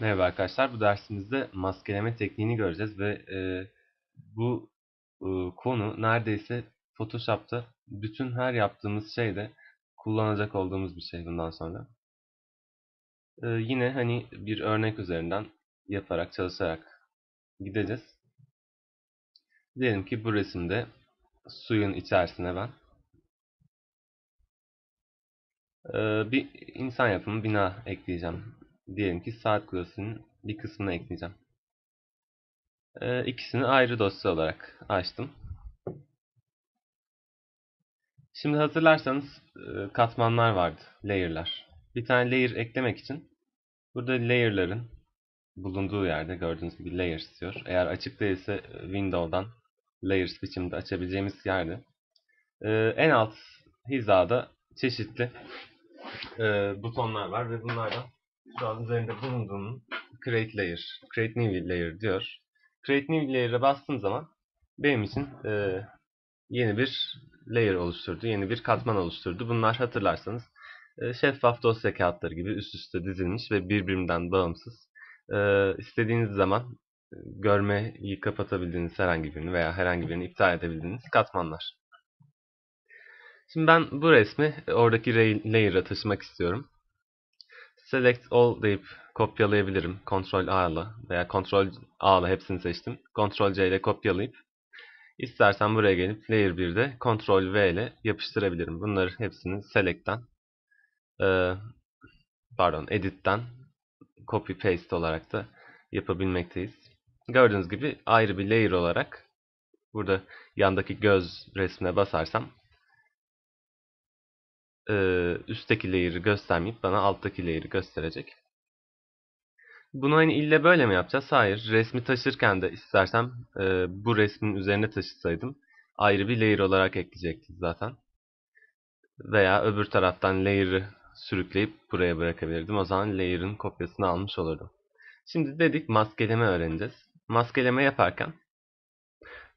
Merhaba arkadaşlar. Bu dersimizde maskeleme tekniğini göreceğiz ve e, bu e, konu neredeyse Photoshop'ta bütün her yaptığımız şeyde kullanacak olduğumuz bir şey bundan sonra. E, yine hani bir örnek üzerinden yaparak, çalışarak gideceğiz. Diyelim ki bu resimde suyun içerisine ben e, bir insan yapımı bina ekleyeceğim diyelim ki saat kulesinin bir kısmını ekleyeceğim. Ee, ikisini ayrı dosya olarak açtım. Şimdi hatırlarsanız e, katmanlar vardı, layer'lar. Bir tane layer eklemek için burada layer'ların bulunduğu yerde gördüğünüz gibi layers diyor. Eğer açık değilse e, Windows'dan layers biçimde açabileceğimiz yerde e, en alt hizada çeşitli butonlar var ve bunlardan şu an üzerinde bulunduğum create layer, create new layer diyor. Create new layer'a bastığım zaman benim için e, yeni bir layer oluşturdu, yeni bir katman oluşturdu. Bunlar hatırlarsanız e, şeffaf dosya kağıtları gibi üst üste dizilmiş ve birbirinden bağımsız. E, istediğiniz zaman e, görmeyi kapatabildiğiniz herhangi birini veya herhangi birini iptal edebildiğiniz katmanlar. Şimdi ben bu resmi oradaki layer'a taşımak istiyorum. Select All deyip kopyalayabilirim. Ctrl A ile veya Ctrl A ile hepsini seçtim. Ctrl C ile kopyalayıp istersen buraya gelip Layer 1'de Ctrl V ile yapıştırabilirim. Bunları hepsini Select'ten e, pardon Edit'ten copy paste olarak da yapabilmekteyiz. Gördüğünüz gibi ayrı bir layer olarak burada yandaki göz resmine basarsam e, üstteki layer'ı göstermeyip bana alttaki layer'ı gösterecek. Bunu hani ille böyle mi yapacağız? Hayır. Resmi taşırken de istersem e, bu resmin üzerine taşısaydım ayrı bir layer olarak ekleyecektik zaten. Veya öbür taraftan layer'ı sürükleyip buraya bırakabilirdim. O zaman layer'ın kopyasını almış olurdum. Şimdi dedik maskeleme öğreneceğiz. Maskeleme yaparken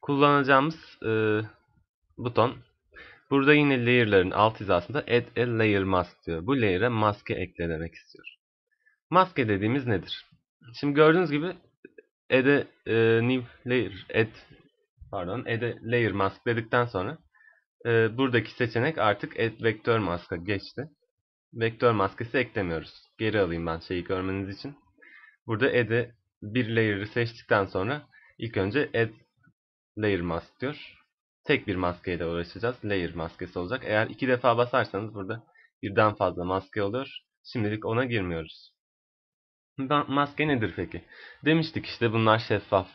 kullanacağımız e, buton Burada yine layer'ların alt hizasında add a layer mask diyor. Bu layer'e maske ekle demek istiyor. Maske dediğimiz nedir? Şimdi gördüğünüz gibi add a e, new layer add pardon add a layer mask dedikten sonra e, buradaki seçenek artık add vektör maska geçti. Vektör maskesi eklemiyoruz. Geri alayım ben şeyi görmeniz için. Burada add bir layer'ı seçtikten sonra ilk önce add layer mask diyor tek bir maskeyle uğraşacağız. Layer maskesi olacak. Eğer iki defa basarsanız burada birden fazla maske oluyor. Şimdilik ona girmiyoruz. Maske nedir peki? Demiştik işte bunlar şeffaf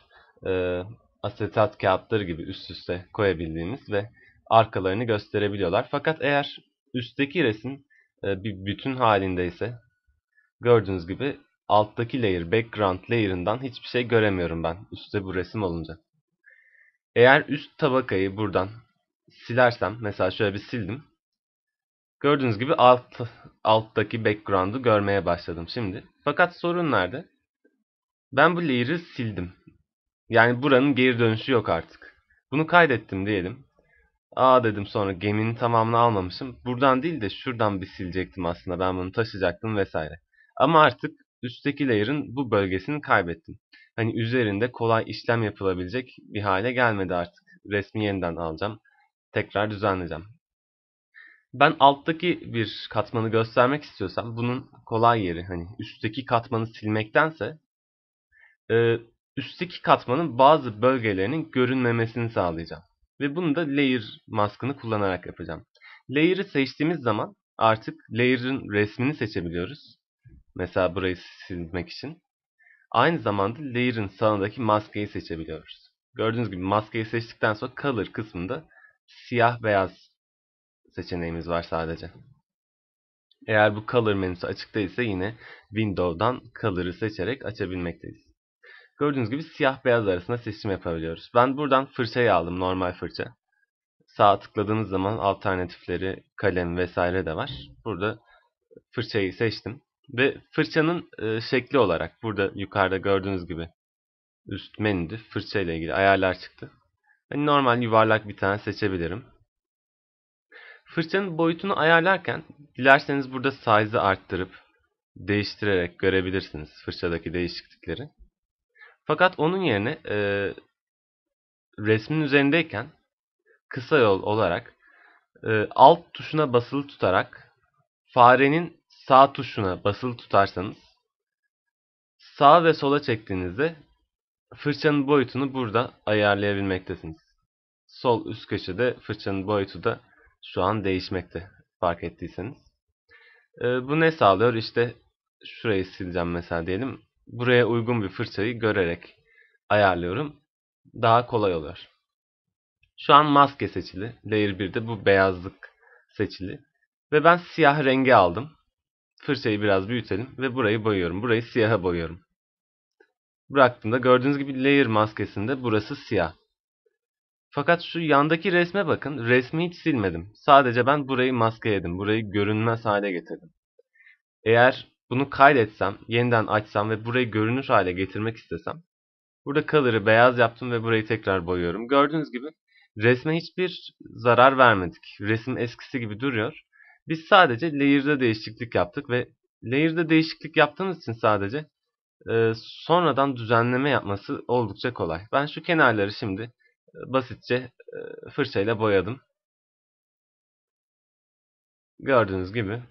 e, asetat kağıtları gibi üst üste koyabildiğimiz ve arkalarını gösterebiliyorlar. Fakat eğer üstteki resim e, bir bütün halindeyse gördüğünüz gibi alttaki layer, background layer'ından hiçbir şey göremiyorum ben üstte bu resim olunca. Eğer üst tabakayı buradan silersem, mesela şöyle bir sildim. Gördüğünüz gibi alt, alttaki background'u görmeye başladım şimdi. Fakat sorun nerede? Ben bu layer'ı sildim. Yani buranın geri dönüşü yok artık. Bunu kaydettim diyelim. Aa dedim sonra geminin tamamını almamışım. Buradan değil de şuradan bir silecektim aslında. Ben bunu taşıyacaktım vesaire. Ama artık üstteki layer'ın bu bölgesini kaybettim hani üzerinde kolay işlem yapılabilecek bir hale gelmedi artık. Resmi yeniden alacağım. Tekrar düzenleyeceğim. Ben alttaki bir katmanı göstermek istiyorsam bunun kolay yeri hani üstteki katmanı silmektense e, üstteki katmanın bazı bölgelerinin görünmemesini sağlayacağım. Ve bunu da layer maskını kullanarak yapacağım. Layer'ı seçtiğimiz zaman artık layer'ın resmini seçebiliyoruz. Mesela burayı silmek için. Aynı zamanda layer'ın sağındaki maskeyi seçebiliyoruz. Gördüğünüz gibi maskeyi seçtikten sonra color kısmında siyah beyaz seçeneğimiz var sadece. Eğer bu color menüsü açık değilse yine Windows'dan color'ı seçerek açabilmekteyiz. Gördüğünüz gibi siyah beyaz arasında seçim yapabiliyoruz. Ben buradan fırçayı aldım normal fırça. Sağ tıkladığınız zaman alternatifleri kalem vesaire de var. Burada fırçayı seçtim. Ve fırçanın e, şekli olarak burada yukarıda gördüğünüz gibi üst menüde fırça ile ilgili ayarlar çıktı. Yani normal yuvarlak bir tane seçebilirim. Fırçanın boyutunu ayarlarken dilerseniz burada size'ı arttırıp değiştirerek görebilirsiniz fırçadaki değişiklikleri. Fakat onun yerine e, resmin üzerindeyken kısa yol olarak e, alt tuşuna basılı tutarak farenin sağ tuşuna basılı tutarsanız sağ ve sola çektiğinizde fırçanın boyutunu burada ayarlayabilmektesiniz. Sol üst köşede fırçanın boyutu da şu an değişmekte fark ettiyseniz. E, bu ne sağlıyor? İşte şurayı sileceğim mesela diyelim. Buraya uygun bir fırçayı görerek ayarlıyorum. Daha kolay oluyor. Şu an maske seçili. Layer 1'de bu beyazlık seçili. Ve ben siyah rengi aldım. Fırçayı biraz büyütelim ve burayı boyuyorum. Burayı siyaha boyuyorum. Bıraktığımda gördüğünüz gibi layer maskesinde burası siyah. Fakat şu yandaki resme bakın. Resmi hiç silmedim. Sadece ben burayı maskeledim. Burayı görünmez hale getirdim. Eğer bunu kaydetsem, yeniden açsam ve burayı görünür hale getirmek istesem burada color'ı beyaz yaptım ve burayı tekrar boyuyorum. Gördüğünüz gibi resme hiçbir zarar vermedik. Resim eskisi gibi duruyor. Biz sadece layer'da değişiklik yaptık ve layer'da değişiklik yaptığımız için sadece e, sonradan düzenleme yapması oldukça kolay. Ben şu kenarları şimdi e, basitçe e, fırçayla boyadım. Gördüğünüz gibi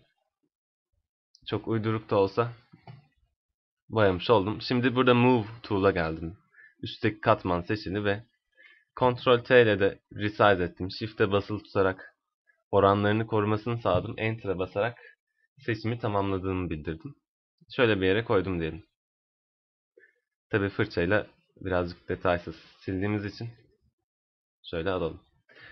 çok uyduruk da olsa boyamış oldum. Şimdi burada Move Tool'a geldim. Üstteki katman seçili ve Ctrl T ile de resize ettim. Shift'e basılı tutarak oranlarını korumasını sağladım. Enter'a basarak seçimi tamamladığımı bildirdim. Şöyle bir yere koydum diyelim. Tabi fırçayla birazcık detaysız sildiğimiz için şöyle alalım.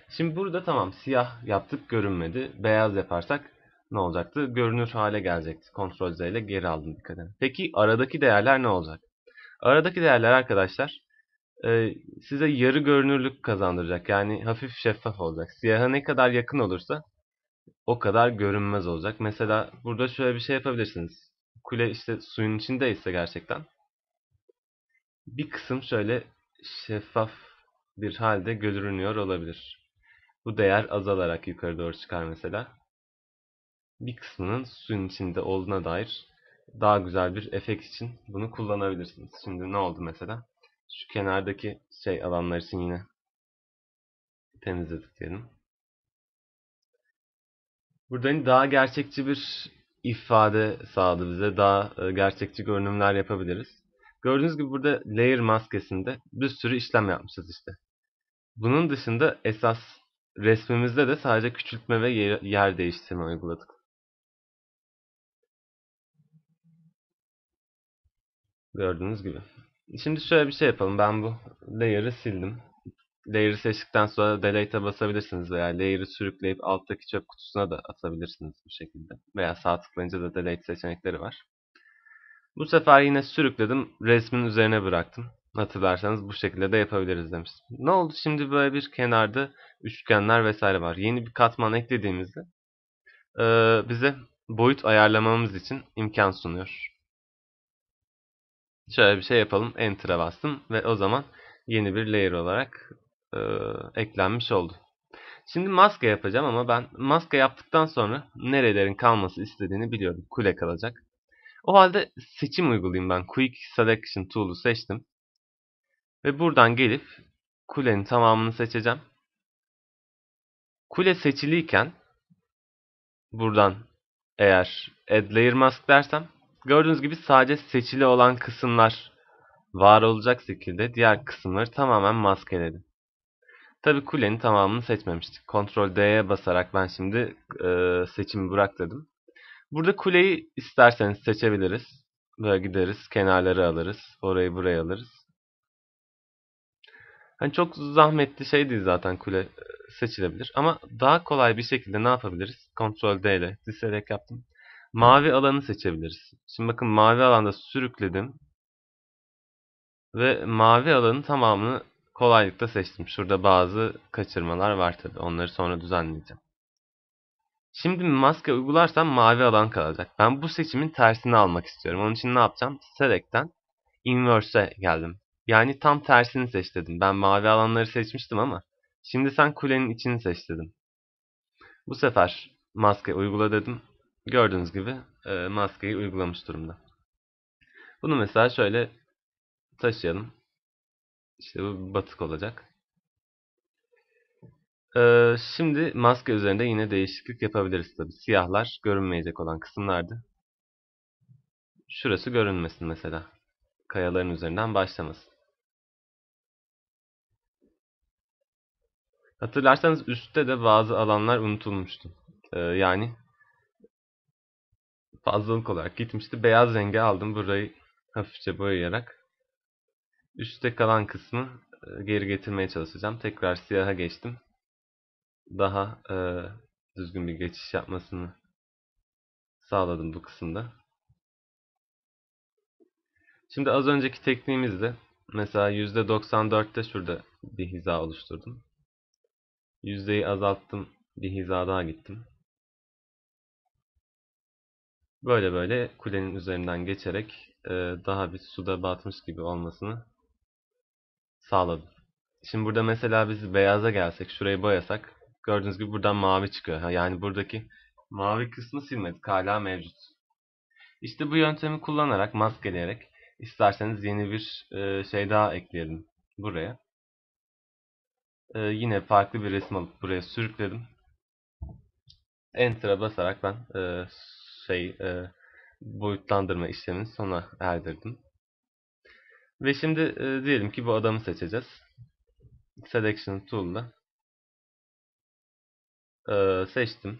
Şimdi burada tamam siyah yaptık görünmedi. Beyaz yaparsak ne olacaktı? Görünür hale gelecekti. Ctrl Z ile geri aldım dikkat. Peki aradaki değerler ne olacak? Aradaki değerler arkadaşlar e, size yarı görünürlük kazandıracak. Yani hafif şeffaf olacak. Siyaha ne kadar yakın olursa o kadar görünmez olacak. Mesela burada şöyle bir şey yapabilirsiniz. Kule işte suyun içindeyse gerçekten bir kısım şöyle şeffaf bir halde görünüyor olabilir. Bu değer azalarak yukarı doğru çıkar mesela. Bir kısmının suyun içinde olduğuna dair daha güzel bir efekt için bunu kullanabilirsiniz. Şimdi ne oldu mesela? Şu kenardaki şey alanlar için yine temizledik diyelim. Burada hani daha gerçekçi bir ifade sağladı bize. Daha e, gerçekçi görünümler yapabiliriz. Gördüğünüz gibi burada layer maskesinde bir sürü işlem yapmışız işte. Bunun dışında esas resmimizde de sadece küçültme ve yer değiştirme uyguladık. Gördüğünüz gibi. Şimdi şöyle bir şey yapalım. Ben bu layer'ı sildim. Layer'ı seçtikten sonra delete'e basabilirsiniz veya layer'ı sürükleyip alttaki çöp kutusuna da atabilirsiniz bu şekilde. Veya sağ tıklayınca da delete seçenekleri var. Bu sefer yine sürükledim. Resmin üzerine bıraktım. Hatırlarsanız bu şekilde de yapabiliriz demiştim. Ne oldu? Şimdi böyle bir kenarda üçgenler vesaire var. Yeni bir katman eklediğimizde bize boyut ayarlamamız için imkan sunuyor. Şöyle bir şey yapalım. Enter'a bastım ve o zaman yeni bir layer olarak e, eklenmiş oldu. Şimdi maske yapacağım ama ben maske yaptıktan sonra nerelerin kalması istediğini biliyorum. Kule kalacak. O halde seçim uygulayayım ben. Quick Selection Tool'u seçtim. Ve buradan gelip kulenin tamamını seçeceğim. Kule seçiliyken buradan eğer Add Layer Mask dersem Gördüğünüz gibi sadece seçili olan kısımlar var olacak şekilde diğer kısımları tamamen maskeledim. Tabi kulenin tamamını seçmemiştik. Ctrl D'ye basarak ben şimdi e, seçimi bırak. Burada kuleyi isterseniz seçebiliriz. Böyle gideriz, kenarları alırız, orayı buraya alırız. Hani çok zahmetli şey değil zaten kule seçilebilir. Ama daha kolay bir şekilde ne yapabiliriz? Ctrl D ile deselect yaptım mavi alanı seçebiliriz. Şimdi bakın mavi alanda sürükledim. Ve mavi alanın tamamını kolaylıkla seçtim. Şurada bazı kaçırmalar var tabi. Onları sonra düzenleyeceğim. Şimdi maske uygularsam mavi alan kalacak. Ben bu seçimin tersini almak istiyorum. Onun için ne yapacağım? Select'ten Inverse'e geldim. Yani tam tersini seç dedim. Ben mavi alanları seçmiştim ama şimdi sen kulenin içini seç dedim. Bu sefer maske uygula dedim. Gördüğünüz gibi e, maskeyi uygulamış durumda. Bunu mesela şöyle taşıyalım. İşte bu batık olacak. Ee, şimdi maske üzerinde yine değişiklik yapabiliriz tabi. Siyahlar görünmeyecek olan kısımlardı. Şurası görünmesin mesela. Kayaların üzerinden başlamasın. Hatırlarsanız üstte de bazı alanlar unutulmuştu. Ee, yani fazlalık olarak gitmişti. Beyaz rengi aldım burayı hafifçe boyayarak. Üstte kalan kısmı e, geri getirmeye çalışacağım. Tekrar siyaha geçtim. Daha e, düzgün bir geçiş yapmasını sağladım bu kısımda. Şimdi az önceki tekniğimizde mesela %94'te şurada bir hiza oluşturdum. Yüzdeyi azalttım. Bir hiza daha gittim. Böyle böyle kulenin üzerinden geçerek e, daha bir suda batmış gibi olmasını sağladım. Şimdi burada mesela biz beyaza gelsek, şurayı boyasak gördüğünüz gibi buradan mavi çıkıyor. Yani buradaki mavi kısmı silmedik. Hala mevcut. İşte bu yöntemi kullanarak, maskeleyerek isterseniz yeni bir e, şey daha ekleyelim buraya. E, yine farklı bir resim alıp buraya sürükledim. Enter'a basarak ben şey e, boyutlandırma işlemini sona erdirdim. Ve şimdi e, diyelim ki bu adamı seçeceğiz. Selection Tool'la e, seçtim.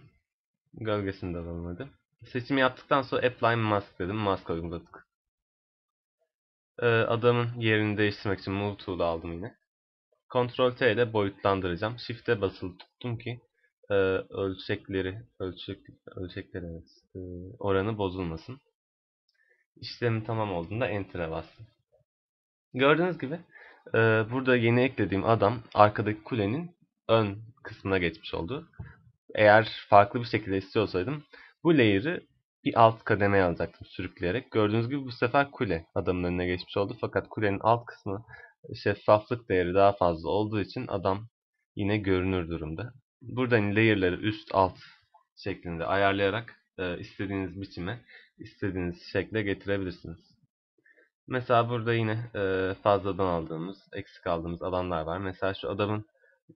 Gölgesini de alalım hadi. Seçimi yaptıktan sonra Apply Mask dedim. Mask uyguladık. E, adamın yerini değiştirmek için Move Tool'u aldım yine. Ctrl T ile boyutlandıracağım. Shift'e basılı tuttum ki e, ölçekleri ölçek ölçekleri evet, e, oranı bozulmasın. İşlemi tamam olduğunda Enter'e bastım. Gördüğünüz gibi e, burada yeni eklediğim adam arkadaki kulenin ön kısmına geçmiş oldu. Eğer farklı bir şekilde istiyorsaydım bu layer'ı bir alt kademeye alacaktım sürükleyerek. Gördüğünüz gibi bu sefer kule adamın önüne geçmiş oldu. Fakat kulenin alt kısmı şeffaflık değeri daha fazla olduğu için adam yine görünür durumda. Buradan layer'ları üst alt şeklinde ayarlayarak e, istediğiniz biçime, istediğiniz şekle getirebilirsiniz. Mesela burada yine e, fazladan aldığımız, eksik aldığımız alanlar var. Mesela şu adamın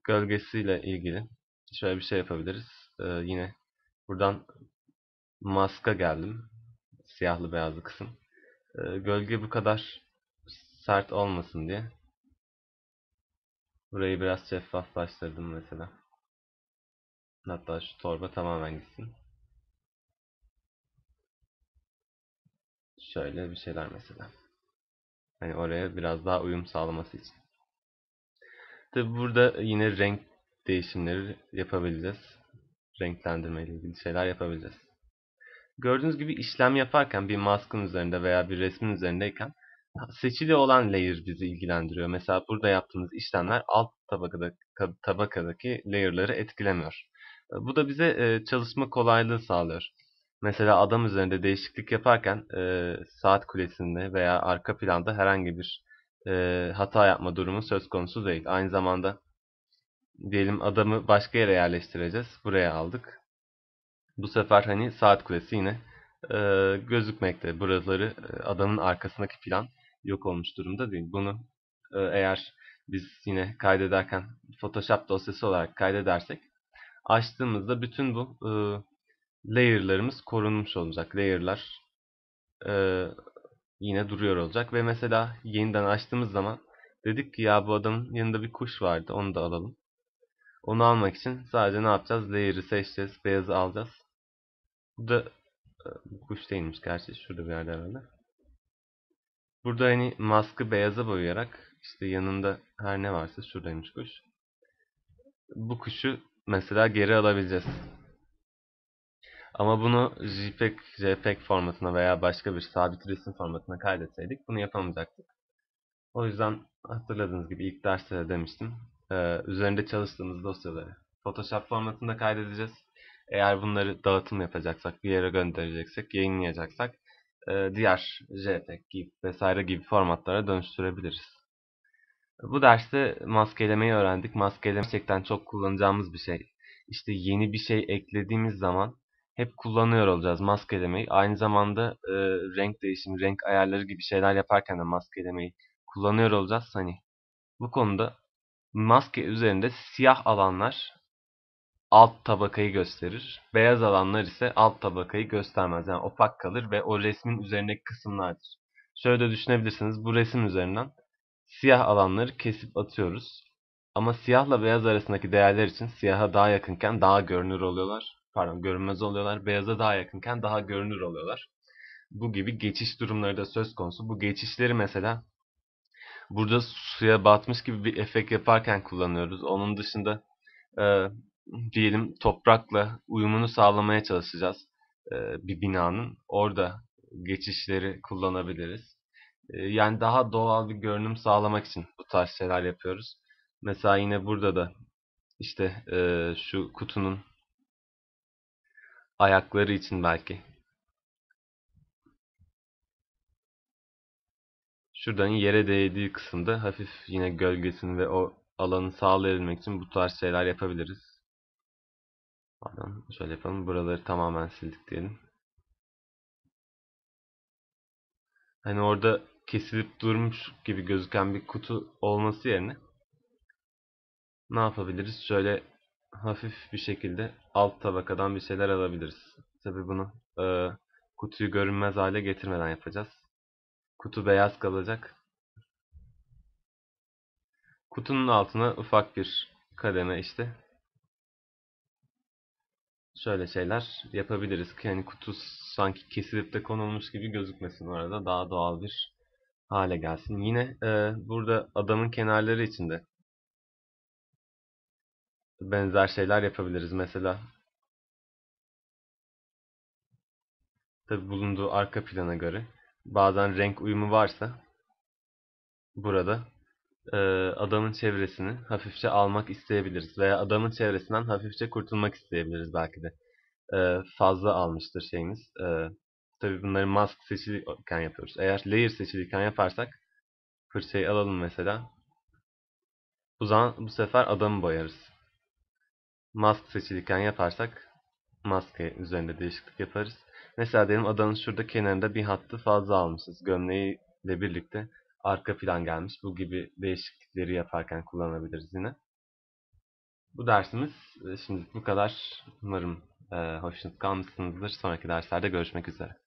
gölgesiyle ilgili şöyle bir şey yapabiliriz. E, yine buradan maska geldim. Siyahlı beyazlı kısım. E, gölge bu kadar sert olmasın diye. Burayı biraz şeffaflaştırdım mesela. Hatta şu torba tamamen gitsin. Şöyle bir şeyler mesela. Hani oraya biraz daha uyum sağlaması için. Tabi burada yine renk değişimleri yapabileceğiz. Renklendirme ile ilgili şeyler yapabileceğiz. Gördüğünüz gibi işlem yaparken bir maskın üzerinde veya bir resmin üzerindeyken seçili olan layer bizi ilgilendiriyor. Mesela burada yaptığımız işlemler alt tabakadaki, tabakadaki layer'ları etkilemiyor. Bu da bize çalışma kolaylığı sağlıyor. Mesela adam üzerinde değişiklik yaparken e, saat kulesinde veya arka planda herhangi bir e, hata yapma durumu söz konusu değil. Aynı zamanda diyelim adamı başka yere yerleştireceğiz. Buraya aldık. Bu sefer hani saat kulesi yine e, gözükmekte. Buraları e, adamın arkasındaki plan yok olmuş durumda değil. Bunu e, eğer biz yine kaydederken Photoshop dosyası olarak kaydedersek açtığımızda bütün bu e, layer'larımız korunmuş olacak. Layer'lar e, yine duruyor olacak ve mesela yeniden açtığımız zaman dedik ki ya bu adamın yanında bir kuş vardı onu da alalım. Onu almak için sadece ne yapacağız? Layer'ı seçeceğiz. Beyazı alacağız. Bu da e, kuş değilmiş gerçi. Şurada bir yerde herhalde. Burada hani maskı beyaza boyayarak işte yanında her ne varsa şuradaymış kuş. Bu kuşu mesela geri alabileceğiz. Ama bunu JPEG, JPEG formatına veya başka bir sabit resim formatına kaydetseydik bunu yapamayacaktık. O yüzden hatırladığınız gibi ilk derste de demiştim. Ee, üzerinde çalıştığımız dosyaları Photoshop formatında kaydedeceğiz. Eğer bunları dağıtım yapacaksak, bir yere göndereceksek, yayınlayacaksak e, diğer JPEG gibi vesaire gibi formatlara dönüştürebiliriz. Bu derste maskelemeyi öğrendik. Maskeleme gerçekten çok kullanacağımız bir şey. İşte yeni bir şey eklediğimiz zaman hep kullanıyor olacağız maskelemeyi. Aynı zamanda e, renk değişimi, renk ayarları gibi şeyler yaparken de maskelemeyi kullanıyor olacağız. Hani bu konuda maske üzerinde siyah alanlar alt tabakayı gösterir. Beyaz alanlar ise alt tabakayı göstermez. Yani opak kalır ve o resmin üzerindeki kısımlardır. Şöyle de düşünebilirsiniz. Bu resim üzerinden siyah alanları kesip atıyoruz. Ama siyahla beyaz arasındaki değerler için siyaha daha yakınken daha görünür oluyorlar. Pardon görünmez oluyorlar. Beyaza daha yakınken daha görünür oluyorlar. Bu gibi geçiş durumları da söz konusu. Bu geçişleri mesela burada suya batmış gibi bir efekt yaparken kullanıyoruz. Onun dışında e, diyelim toprakla uyumunu sağlamaya çalışacağız e, bir binanın. Orada geçişleri kullanabiliriz. E, yani daha doğal bir görünüm sağlamak için bu tarz şeyler yapıyoruz. Mesela yine burada da işte e, şu kutunun ayakları için belki. Şuradan yere değdiği kısımda hafif yine gölgesini ve o alanı sağlayabilmek için bu tarz şeyler yapabiliriz. Pardon, şöyle yapalım. Buraları tamamen sildik diyelim. Hani orada kesilip durmuş gibi gözüken bir kutu olması yerine ne yapabiliriz? Şöyle hafif bir şekilde alt tabakadan bir şeyler alabiliriz. Tabi bunu e, kutuyu görünmez hale getirmeden yapacağız. Kutu beyaz kalacak. Kutunun altına ufak bir kademe işte şöyle şeyler yapabiliriz ki hani kutu sanki kesilip de konulmuş gibi gözükmesin orada daha doğal bir hale gelsin. Yine e, burada adamın kenarları için de benzer şeyler yapabiliriz. Mesela tabi bulunduğu arka plana göre bazen renk uyumu varsa burada e, adamın çevresini hafifçe almak isteyebiliriz veya adamın çevresinden hafifçe kurtulmak isteyebiliriz belki de. E, fazla almıştır şeyimiz. E, tabi bunları mask seçilirken yapıyoruz. Eğer layer seçilirken yaparsak fırçayı alalım mesela. Bu zaman bu sefer adamı boyarız. Mask seçilirken yaparsak maske üzerinde değişiklik yaparız. Mesela diyelim adanın şurada kenarında bir hattı fazla almışız. Gömleğiyle birlikte arka plan gelmiş. Bu gibi değişiklikleri yaparken kullanabiliriz yine. Bu dersimiz şimdi bu kadar. Umarım e, hoşnut kalmışsınızdır. Sonraki derslerde görüşmek üzere.